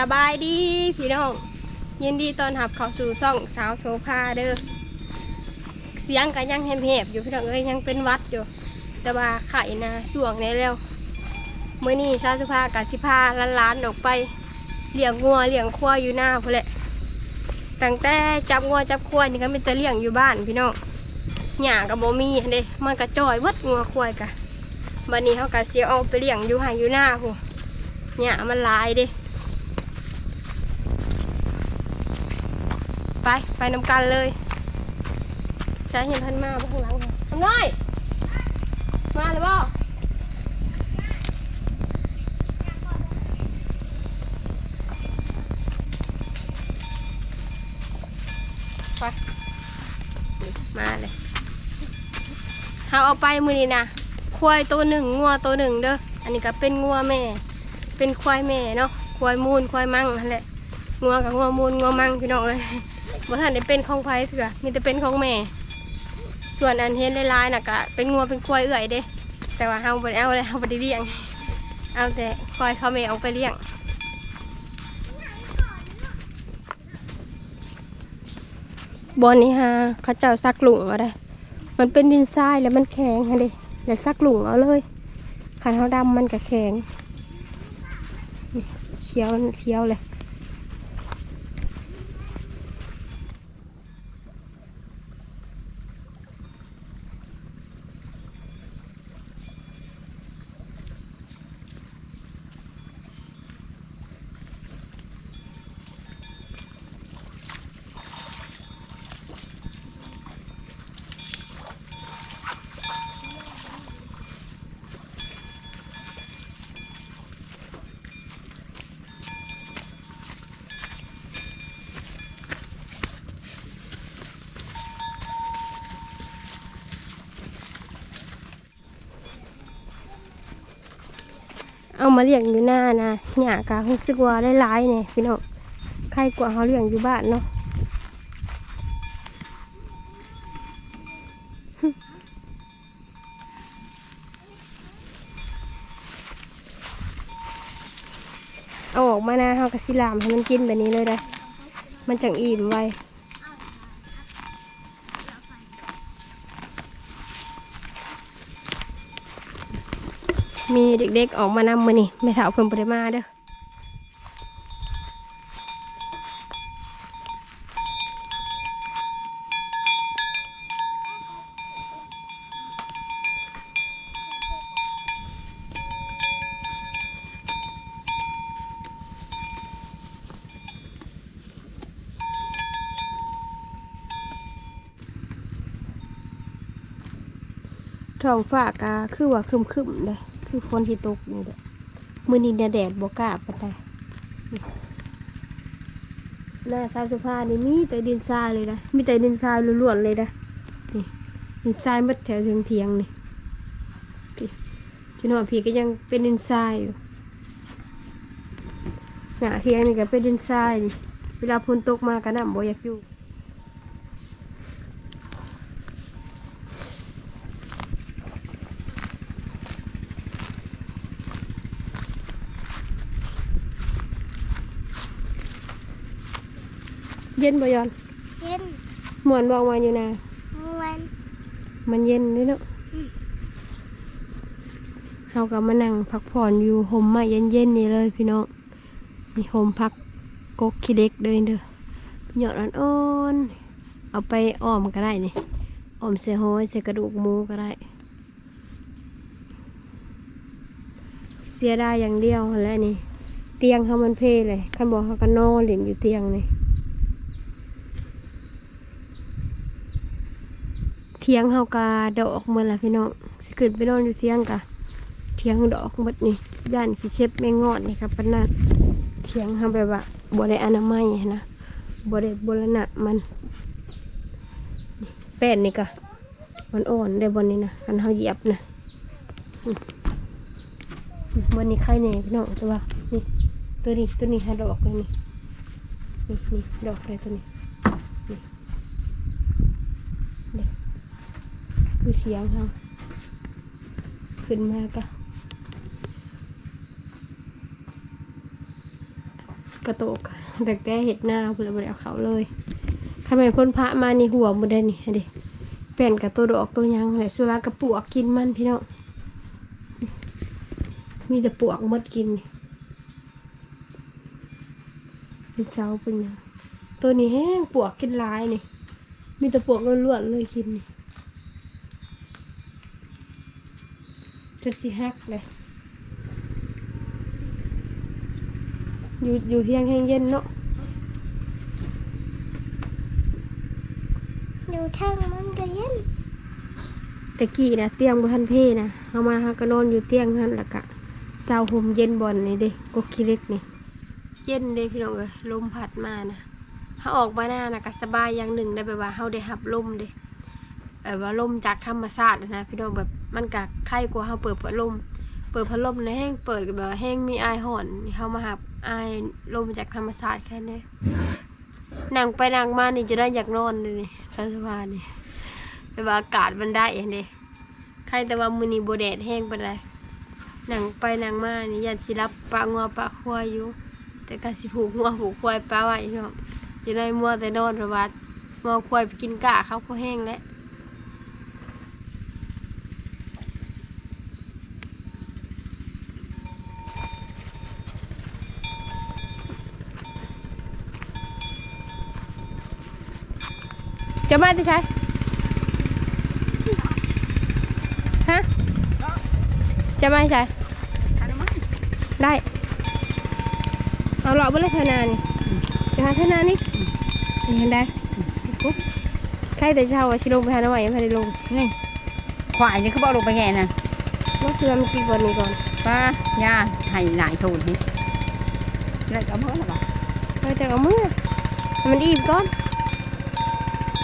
สบายดีพี่น้องยินดีตอนรับเข้าสู่ช่องสาวโซฟาเด้อเสียงก็ยังแหบๆอยู่พี่น้องเอ้ยยังเป็นวัดอยู่ แต่ว่าไข่นะส่วงนี้แล้วเมื่อนี้สาวโซฟากับสิพาล้านๆออกไปเลี้ยงงัวเลี้ยงควายอยู่หน้าพนแหละตั้งแต่จับงัวจับควายนี่ก็เป็นแต่เลี้ยงอยู่บ้านพี่น้องหญ้ากับโบมีเด้มันกระจอยวัดงัวควายกะบันนี้เขากะเสียเอาไปเลี้ยงอยู่หาอยู่หน้าพูหญ้ามันลายเด้ ไปไปนำกันเลยใช้เห็นพันมาบ้างหลังทำน้อย มาเลยบ่ไปมาเลยเอาเอาไปมือนี้นะควายตัวหนึ่งงัวตัวหนึ่งเด้อ อันนี้ก็เป็นงัวแม่ เป็นควายแม่เนาะ ควายมูลควายมั่งนั่นแหละงัวกับงัวมูลงัวมั่งพี่น้องเอ้ย บ่ทันได้เป็นของไผเถื่อมีแต่เป็นของแม่ ส่วนอันเห็นลายๆน่ะก็เป็นงัวเป็นควายเอื่อยเด้ แต่ว่าเฮาบ่ได้เอาเลยเฮาบ่ได้เลี้ยง เอาแต่ควายเขาแม่เอาไปเลี้ยงบอนนี้ฮะเขาเจ้าซักหลุงเอาได้ มันเป็นดินทรายแล้วมันแข็งฮะเด้แล้วซักหลุงเอาเลยขันเขาดำมันก็แข็งเคี้ยวเคี้ยวเลย มาเลี้ยงอยู่หน้านะหยากะรู้สึกว่าได้ร้ายเนี่ยพี่น้องใครกว่าเขาเลี้ยงอยู่บ้านเนาะเอาออกมานะเขากระสิลามให้มันกินแบบนี้เลยได้ มันจังอิ่มไว มีเด็กๆออกมานำมานี่ไม่ถาวเพิ่มปริมาเด้อท้องฟ้ากาคือว่าคึมๆเลย คือฝนที่ตกนี่แหละมือนี้เนี่ยแดดบ่กล้าปานใดนี่หน้าซาสุภานี่มีแต่ดินทรายเลยนะมีแต่ดินทรายล้วนๆเลยนะนี่ดินทรายมัดแถวถึงเทียงนี่พี่จนว่าพี่ก็ยังเป็นดินทรายอยู่หน้าเทียงนี่ก็เป็นดินทรายเวลาฝนตกมาก็น้ำบ่อยากอยู่ เย็นบ่ยอนเย็นหมอนบอกมาอยู่นะมวนมันเย็นเลยเนาะอืมเฮากับมานั่งพักผ่อนอยู่ห่มไม้เย็นๆนี่เลยพี่น้องนี่ห่มพักกกขี้เด็กเลยเด้อหยอดอ่อนๆเอาไปอ้อมก็ได้นี่อ้อมใส่หอยใส่กระดูกหมูก็ได้ เสียได้อย่างเดียวหั่นแหล้วนี่ เตียงเขามันเพเลยคันบอกเขาก็นอนเล่นอยู่เตียงนี่เทียงเฮากาดอกหมดละพี่น้องสิขึ้นไปนอนอยู่เทียงกะเทียงดอกหมดนี่ย่านสิเช็ดแมงงอดนี่ครับปนาดเทียงเฮาแบบว่าบ่ได้อนามัยนะบ่ได้บรณะมันนี่แป้นนี่กะมันอ่อนได้บนนี้นะคันเฮาเหยียบนะอืมอืมบนนี้ไข่แหน่ยพี่น้องต่ว่านี่ตัวนี้ตัวนี้หาดอกเลยนี่นี่ดอกเลยตัวนี้ คือเทียงเขาขึ้นมากะกระโตกแต่แกเห็ดหน้าเพื่อนบ่ได้เอาเขาเลยถ้าแม่นพ้นพระมานี่หัวบ่ได้นี่เดิเปลี่ยนกับตัวดอกตัวยังแหละสุรากระปวกกินมันพี่น้องมีแต่ปวกมดกินนี่เป็นเสาเป็นยังตัวนี้แห้งปวกกินลายนี่ มีแต่ปวกล้วนๆเลยกินนี่ จนสิฮักเลยอยู่อยู่เที่ยงแห้งเย็นเนาะอยู่ทางมันก็เย็นแต่กี้นะเตียงบทันเพ่นะเอามาหาก็นอนอยู่เตียงนั่นแหละกะเศร้าห่มเย็นบอลนี่เด้กกขี้เล็กนี่ เย็นเด้พี่น้องเอ้ยลมพัดมานะถ้าออกมาหน้านะก็สบายอย่างหนึ่งได้แบบว่าเฮาได้หับลมเด้แบบว่าลมจากธรรมชาตินะพี่น้องแบบ มันกะไข้กว่าเฮาเปิดพัดลมเปิดพัดลมในแห้งเปิดแบบแห้งมีไอห่อนเฮามาหับอลมจากธรรมชาติแค่นี้นั่งไปนั่งมานี่จะได้อยากนอนเลยนี่ชันสบายนี่แบบว่าอากาศมันได้เองเด้ใครแต่ว่ามือนีโบแดดแห้งไปเลยนั่งไปนั่งมานี่ยันสิรับปลางัวปลาควายอยู่ แต่ก็สิผูกงัวผูกควายปลาไว้เนาะจะได้มัวแต่นอนเพราะว่างัวควายไปกินกะเขาก็แห้งแล้ว จะมาที่ใช้ฮะจะมาที่ใช้ได้เอาเลาะไปเลยพนานี่จะหาพนานี่เห็นได้ปุ๊บใครแต่เช้าว่าชิลงไปหาหน้าใหม่ยังไม่ได้ลงนี่ควายนี่เขาบอกลงไปแง่นะว่าคือมันกินก่อนนี้ก่อนป้าย่าให้หลายสูตรนี่แล้วก็เมื่อหรอเราจะเอามือให้มันอิ่มก่อนขอบโชคด้วยจ้ะโยกก็นอนดูมาขันนอนใครใครเกินครับชอบกำลังไปหาหน้าใหม่จะไปหาคนเลยไก่ชิดาวเลยเป็น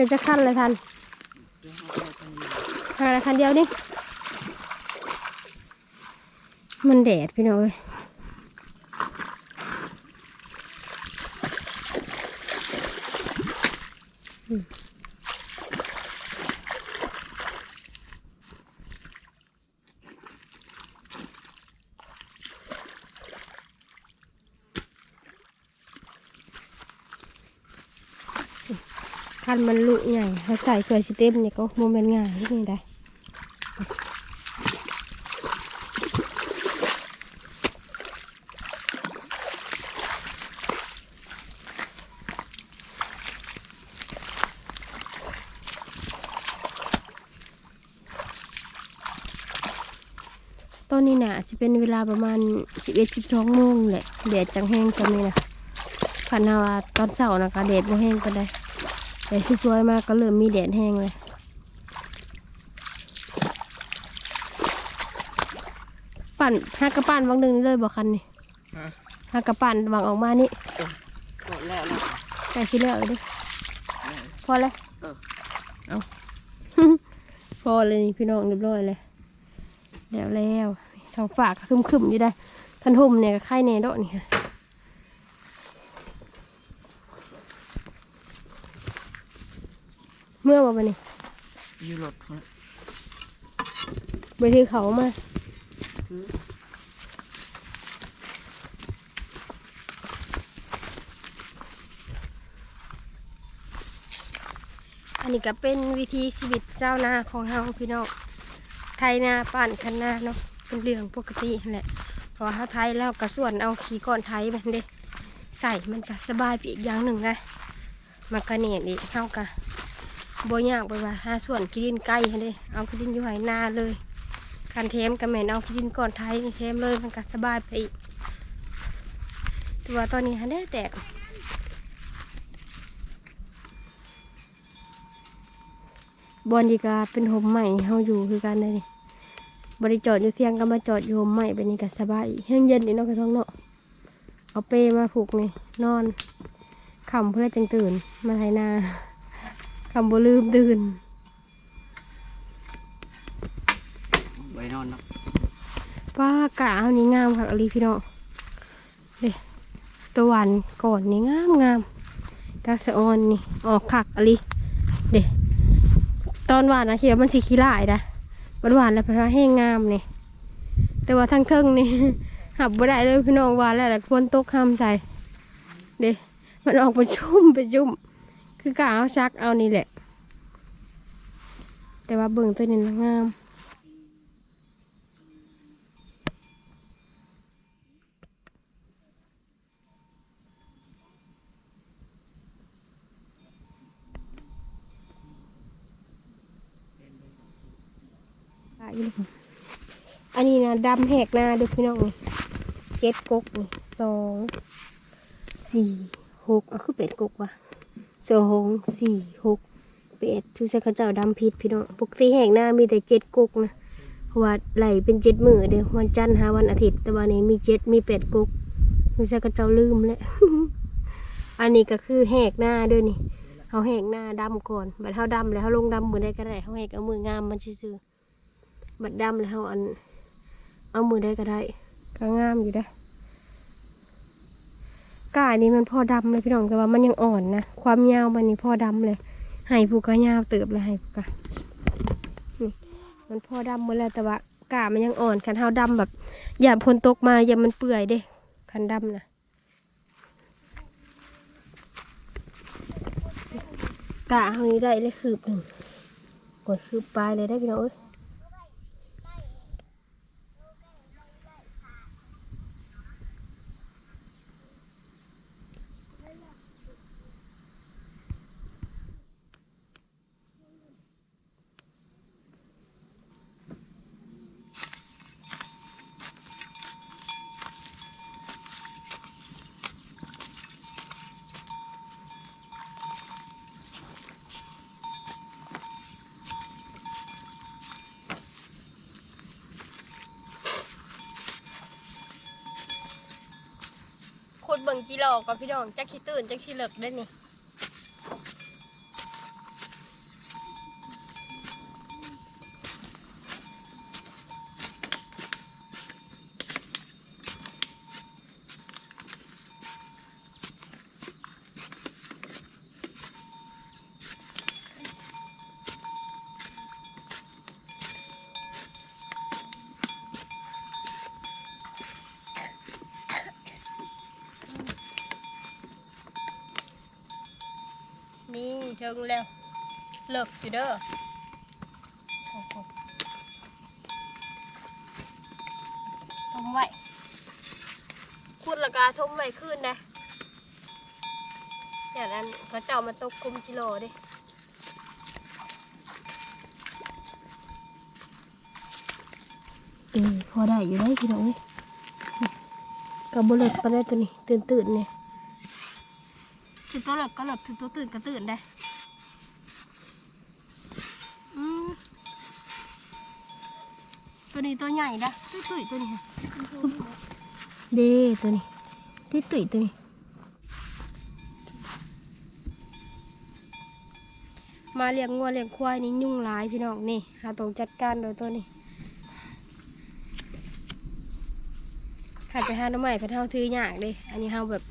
เดี๋ยวจะขั้นเลยทันขั้นอะไรคันเดียวนี่มันแดดพี่น้องเอ้ย คันมันลุใหญ่เขาใส่เกลือสเต็มเนี่ยก็โมเมนต์ง่ายที่นี่ได้ตอนนี้น่ะจะเป็นเวลาประมาณสิบเอ็ดสิบสองโมงแหละแดดจังแห้งจังนี้นะพันนาวาตอนเช้านะก็แดดบ่แห้งก็ได้ แต่ที่สวยมากก็เริ่มมีแดดแห้งเลยปั่นห้ากระปั่นวังหนึ่งเลยบอกคันนี่ห้ากระปั่นวางออกมานี่แล้วแล้วใส่ชิ้นแล้วเลยดิพอแล้วเออเอาพอเลยนี่พี่น้องเรียบร้อยเลยแล้วแล้วทางฝากคึมคึมๆอยู่ได้ทันห่มเนี่ยก็ไข่เนโดะนี่ค่ะ มื่อวันนี้ยูรถไปถือเขามาอันนี้ก็เป็นวิธีชีวิตเจ้าวนาของเฮาพี่น้องไทยนาป่านคันนาเนาะเป็นเรื่องปกตินั่นแหละเพอเขาไทยแล้วก็ส่วนเอาขี้ก้อนไทยมันเด้ใส่มันก็สบายไปอีกอย่างหนึ่งนะมันก็เนียนอีกเฮากะ บ่ยากไปว่าหาส่วนกินไก่หั่นเด้เอากินอยู่ไหนาเลยการเทมกับแม่นเอากินก้อนไทยเทมเลยมันก็สบายไปอีกแต่ว่าตอนนี้ฮันได้แตกบอลดีกาเป็นหมใหม่เฮาอยู่คือกันเลยบริจอดอยู่เสียงก็มาจอดอยู่หมใหม่ไปนี่ก็สบายเฮียงเย็นนี่นาะกระท้องเนาะเอาเปมาผูกนี่นอนคำเพื่อจังตื่นมาไถนา คำบ่ลืมตื่นไว้นอนเนาะป้ากะเอานี่งามค่ะอลีพี่น้องเด้ตัวหวานก่อนนี่งามงามกาสะออนนี่ออกคักอลีเด้ตอนหวานนะคิดว่ามันสีขี้ลายนะมันหวานแล้วเพราะว่าแห้งงามนี่แต่ว่าทางเทิงนี่หับบ่ได้เลยพี่น้องหวานแล้วแหละควรตกคำใส่เด้มันออกเป็นชุ่มเป็นชุ่ม คือกะเอาซักเอานี่แหละ แต่ว่าเบิ่งตัวนี้นงามอันนี้นะดำแหกหน้าเด้วยพี่น้องนี่เจ็ดกกนี่สองสี่หกอะคือเป็ดกกว่ะ สองสี่หกเป็ดชูใช้ข้าเจ้าดำพิษพี่น้องปกติแหกหน้ามีแต่เจ็ดกกนะว่าไหลเป็นเจ็ดมือเดียววันจันทร์หาวันอาทิตย์แต่วันนี้มีเจ็ดมีเป็ดกกชูใช้ข้าเจ้าลืมแล้วอันนี้ก็คือแหกหน้าด้วยนี่เขาแหกหน้าดำก่อนบัดเขาดำแล้วเขาลงดำมือได้ก็ได้เขาแหกเอามืองามมันซื่อบัดดำแล้วเอัน เอามือได้ก็ได้ก็งามอยู่ได้ ก้านี้มันพอดำเลยพี่น้องแต่ว่ามันยังอ่อนนะความยาวมันนี่พอดำเลยให้ผูกก็ยาวเติบเลยให้ผูกก็นี่มันพอดำหมดแล้วแต่ว่ากามันยังอ่อนคันเท้าดำแบบอย่าพนตกมาอย่ามันเปื่อยเด้คันดำนะกะเท่านี้ได้เลยคืบหนึ่งกดคืบปลายเลยได้พี่น้องเอ้ย บิ่งกิโลกับพี่น้องจักขี้ตื่นจักขี้เหลิกได้นี่เทิงแล้วเห ลิกอยู่เด้อทมไว้ขุดละกาทมไว้ขึ้นนะอย่างนั้นพระเจ้ามาตกคุมกิโลดิเออพอได้อยู่ได้พี่น้องเอ้ยกับบเลิกก็ได้ตัวนี้ตื่นตื่นๆเนี่ยถึงตัวหลับก็หลับถึงตัวตื่นก็ตื่นได้อืม ตัวนี้ตัวใหญ่นะตุ้ยตุ้ยตัวนี้ค่ะเด้ตัวนี้ตุ้ยตุ้ยตัวนี้มาเลี้ยงงัวเลี้ยงควายนี่ยุ่งหลายพี่น้องนี่หาตรงจัดการโดยตัวนี้ขัดไปหาหน้ำใหม่พระเท่าถือยากเลยอันนี้เฮาแบบ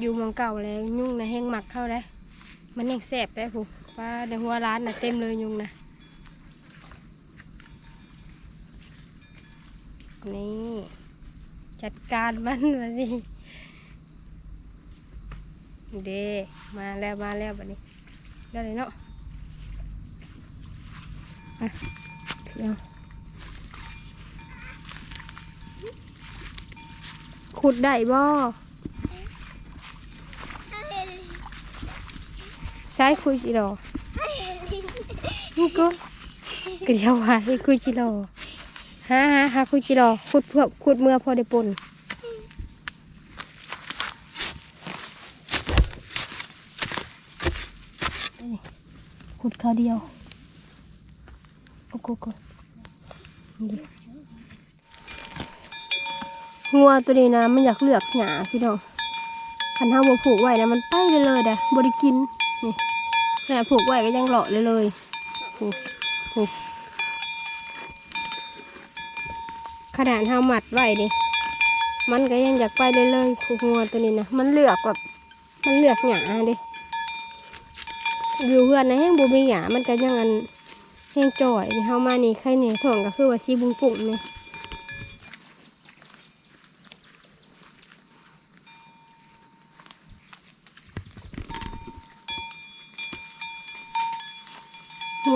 อยู่เมืองเก่าแล้วยุ่งนะแห้งหมักเข้าได้มันแห้งแสบได้ผูป้าในหัวร้านนะเต็มเลยยุงนะ นี่ จัดการมันมาสิเดมาแล้วมาแล้วบัดนี้ได้เลยเนาะอะเดี๋ยวขุดได้บ่ใช้คุยจิโร่นี่ก็เกลียวว่าให้คุยจิโร่ ฮะฮะฮะคุยจิโร่ขุดเพื่อขุดเมื่อพอได้ปนขุดเขาเดียวโอ้โหโอ้โหนี่งัวตัวนี้นะมันอยากเลือกหญ้าพี่น้องคันเฮาบ่ผูกไว้นะมันไปเลยเลยเด้อบ่ได้กินนี่ขนาดผูกไว้ก็ยังเลาะเลยเลยผูกผูก ขนาดเฮามัดไว้ดิมันก็ยังอยากไปเลยเลยผูงัวตัวนี้นะมันเลือกแบบมันเลือกหญ้าดิอยู่เพื่อนนะแห้งบ่มีหญ้ามันก็ยังอันแห้งจ่อยนี่เฮามานี่ไข่เนี่ยท้องก็คือว่าชีบุ้งปุ่งนี่ย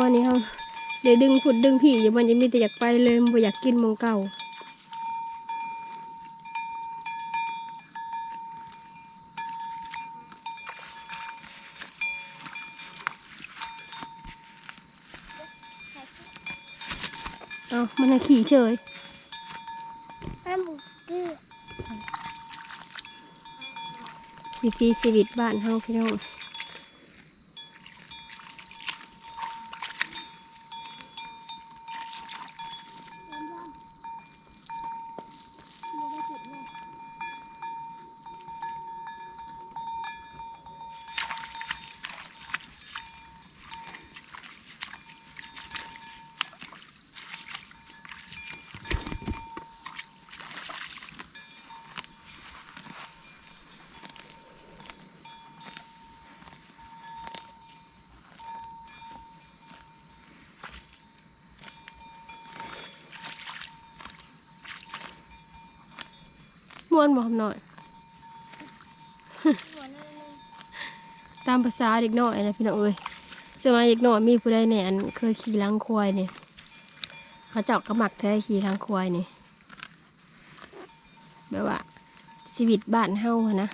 วันนี้เขาเดี๋ยวดึงผุดดึงผีอยู่มันจะมีแต่อยากไปเลยมันอยากกินมองเก่า เอามันน่ะขี่เฉยน้ำหมูเกลือวิถีชีวิตบ้านเฮาพี่น้อง ม่วนบอยหัวนั่นเลยตามภาษาเด็กน้อยนะพี่น้องเอ้ยสมัยเด็กน้อยมีผู้ใดเนี่ยอันเคยขี่หลังควายเนี่ยเขาเจาะกระหมักแท้ขี่หลังควายเนี่ยแบบว่าชีวิตบ้านเฮาอะนะ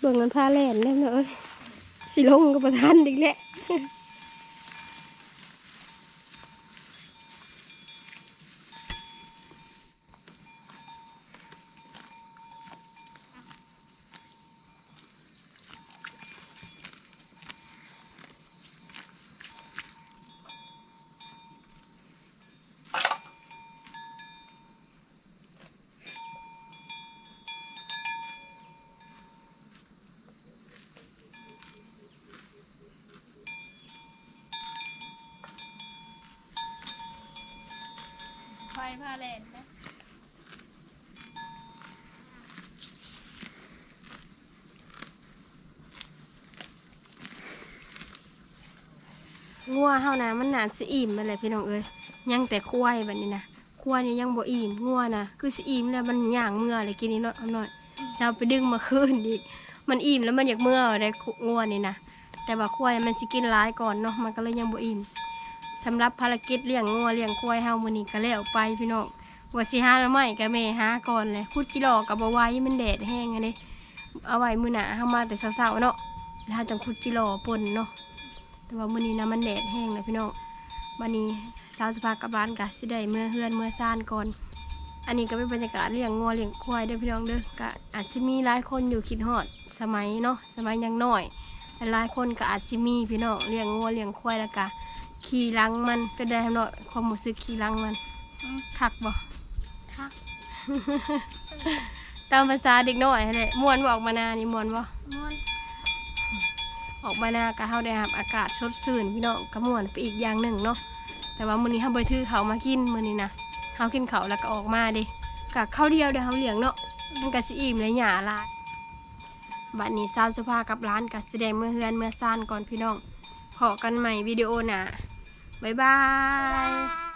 เบิ่งมันพาแล่นแล้วเนาะเอ้ยสิลงกับประทานอีกแหละ งัวเฮานะมันนานสิอิ่มมาเลยพี่น้องเอ้ยยังแต่ควายแบบนี้นะควายนี่ยังบ่อิ่มงัวนะคือสิอิ่มแล้วมันย่างเมื่อเลยกินนี่เนาะเอาหน่อยเอาไปดึงมาคืนอีกมันอิ่มแล้วมันอยากเมื่อได้งัวนี่นะแต่ว่าควายมันสิกินร้ายก่อนเนาะมันก็เลยยังบ่อิ่มสำหรับภารกิจเลี้ยงงัวเลี้ยงควายเฮามื้อนี้ก็แล้วไปพี่น้องว่าสิหาแล้วไม่ก็แม่หาก่อนเลยพุดจิรอกับบ่ไหว้มันแดดแห้งอันนี้เอาไว้มื้อหน้าเฮามาแต่เช้าๆเนาะแล้วเราจังคุดจิรอปนเนาะ แต่ว่ามื้อนี้นะมันแดดแห้งเลยพี่น้องวันนี้สาวสภากลับบ้านกะสิได้เมื่อเฮือนเมื่อซ่านก่อน อันนี้ก็เป็นบรรยากาศเลี้ยงงัวเลี้ยงควายเด้อพี่น้องเด้อก็อาจจะมีหลายคนอยู่คิดฮอดสมัยเนาะสมัยยังน้อยแต่หลายคนก็อาจจะมีพี่น้องเลี้ยงงัวเลี้ยงควายแล้วก็ขี่หลังมันก็ได้เนาะความรู้สึกขี่หลังมันคักบ่คักตามภาษาเด็กน้อยนั่นแหละม่วนบ่ออกมานานี่ม่วนบ่ม้วน ออกมาหน้าก็เฮาได้รับอากาศสดชื่นพี่น้องก็ม่วนไปอีกอย่างหนึ่งเนาะแต่ว่ามื้อนี้เฮาบ่ได้ถือเขามากินมื้อนี้นะเฮากินเขาแล้วก็ออกมาเดิกับข้าวเดียวเดี๋ยวเฮาเลี้ยงเนาะมันก็สิอิ่มเลยหยาลายบัดนี้สาวสุภากับร้านก็สิได้เมื่อเฮือนเมื่อซ่านก่อนพี่น้องพอกันใหม่วิดีโอหน้าบ๊ายบายบาย